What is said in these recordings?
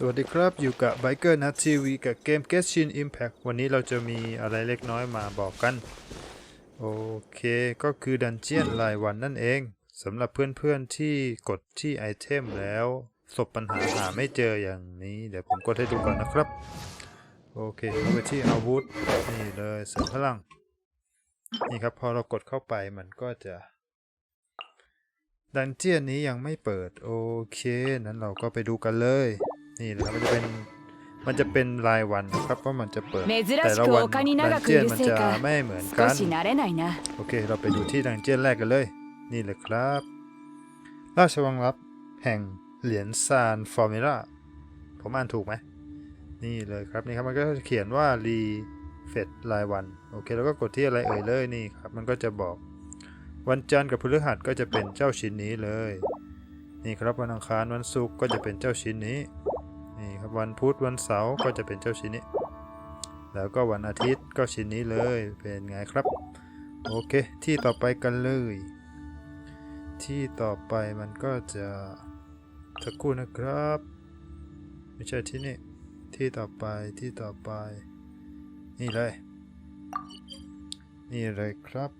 สวัสดีครับอยู่กับ Biker Nut TV กับเกม g e s h i n Impact วันนี้เราจะมีอะไรเล็กน้อยมาบอกกัน โอเคก็คือดันเจียนรายวันนั่นเองสำหรับเพื่อนๆที่กดที่ไอเทมแล้วสบปัญหาหาไม่เจออย่างนี้ เดี๋ยวผมกดให้ดูก่อนนะครับ โอเคเข้าไปที่อาวุธ นี่เลยเสริมพลัง นี่ครับพอเรากดเข้าไปมันก็จะดันเจียนนี้ยังไม่เปิด โอเค นั้นเราก็ไปดูกันเลย นี่นะครับมันจะเป็นมันจะเป็นรายวันนะครับว่ามันจะเปิดแต่ละวันดันเจียนมันจะไม่เหมือนกันโอเค เราไปดูที่ดันเจียนแรกกันเลย นี่เลยครับ ราชวังลับแห่งเหรียญซานฟอร์มิลาผมอ่านถูกไหมนี่เลยครับนี่ครับมันก็จะเขียนว่ารีเฟดรายวันโอเคแล้วก็กดที่อะไรเอ่ยเลยนี่ครับมันก็จะบอก วันจันทร์กับพฤหัสก็จะเป็นเจ้าชิ้นนี้เลย นี่ครับวันอังคารวันศุกร์ก็จะเป็นเจ้าชิ้นนี้ นี่ครับวันพุธวันเสาร์ก็จะเป็นเจ้าชิ้นนี้ แล้วก็วันอาทิตย์ก็ชิ้นนี้เลยเป็นไงครับ โอเค ที่ต่อไปกันเลย ที่ต่อไปมันก็จะสักครู่นะครับ ไม่ใช่ที่นี่ ที่ต่อไปที่ต่อไป นี่เลย นี่เลยครับ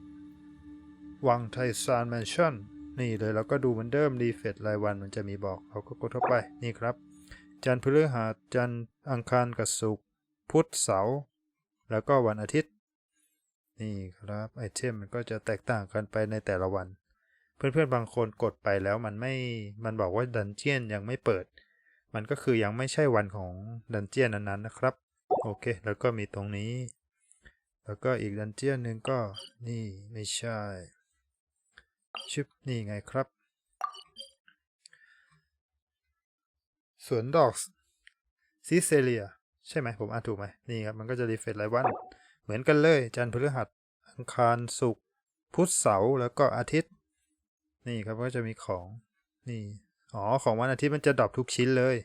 วังไทซานแมนชั่นนี่เลยเราก็ดูเหมือนเดิมรีเฟรชรายวันมันจะมีบอก เราก็กดเข้าไปนี่ครับ จันทร์พฤหัสจันทร์อังคารกับศุกร์พุธเสาร์แล้วก็วันอาทิตย์ นี่ครับไอเทมมันก็จะแตกต่างกันไปในแต่ละวัน เพื่อนๆบางคนกดไปแล้วมันไม่มันบอกว่าดันเจียนยังไม่เปิด มันก็คือยังไม่ใช่วันของดันเจียนนั้นๆนะครับ โอเค แล้วก็มีตรงนี้ แล้วก็อีกดันเจียนหนึ่งก็นี่ไม่ใช่ชิปนี่ไงครับ สวนดอกซิเซเลีย ใช่ไหมผมอ่านถูกไหมนี่ครับ มันก็จะรีเฟรชรายวัน เหมือนกันเลย จันทร์พฤหัส อังคารศุกร์พุธเสาร์แล้วก็อาทิตย์ นี่ครับก็จะมีของนี่อ๋อของวันอาทิตย์มันจะดรอปทุกชิ้นเลย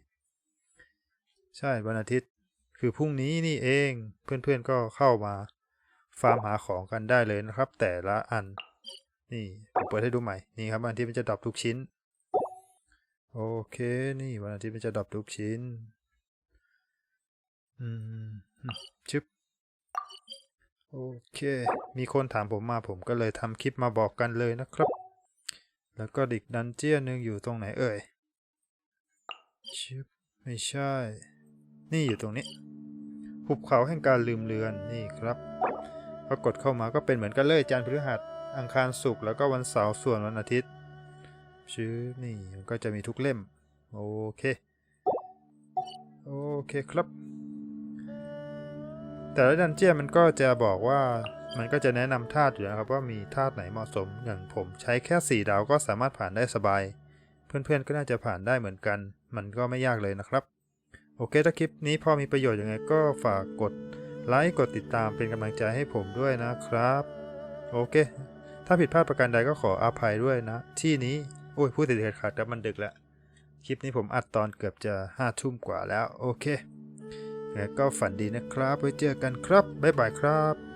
ใช่วันอาทิตย์คือพรุ่งนี้นี่เองเพื่อนๆก็เข้ามาฟาร์มหาของกันได้เลยนะครับ แต่ละอัน นี่ผมเปิดให้ดูใหม่นี่ครับวันอาทิตย์มันจะดรอปทุกชิ้น โอเค นี่วันอาทิตย์มันจะดรอปทุกชิ้น อืมชึบ โอเค มีคนถามผมมาผมก็เลยทำคลิปมาบอกกันเลยนะครับ แล้วก็ดิกดันเจียนหนึ่งอยู่ตรงไหนเอ่ยชึบ ไม่ใช่ นี่อยู่ตรงนี้ หุบเขาแห่งการลืมเลือน นี่ครับพอกดเข้ามาก็เป็นเหมือนกันเลยจันทร์พฤหัส อังคารศุกร์แล้วก็วันเสาร์ส่วนวันอาทิตย์ ชื่อนี่มันก็จะมีทุกเล่ม โอเค โอเคครับ แต่ละดันเจียนมันก็จะบอกว่ามันก็จะแนะนำธาตุอยู่นะครับว่ามีธาตุไหนเหมาะสมอย่างผมใช้แค่ 4 ดาวก็สามารถผ่านได้สบาย เพื่อนๆก็น่าจะผ่านได้เหมือนกัน มันก็ไม่ยากเลยนะครับ โอเคถ้าคลิปนี้พอมีประโยชน์ยังไงก็ฝากกดไลค์กดติดตามเป็นกำลังใจให้ผมด้วยนะครับ โอเค ถ้าผิดพลาดประการใดก็ขออภัยด้วยนะ ที่นี้ โอ้ยพูดติดขัดขาดแต่มันดึกแล้ว คลิปนี้ผมอัดตอนเกือบจะห้าทุ่มกว่าแล้ว โอเคก็ฝันดีนะครับไว้เจอกันครับ บ๊ายบายครับ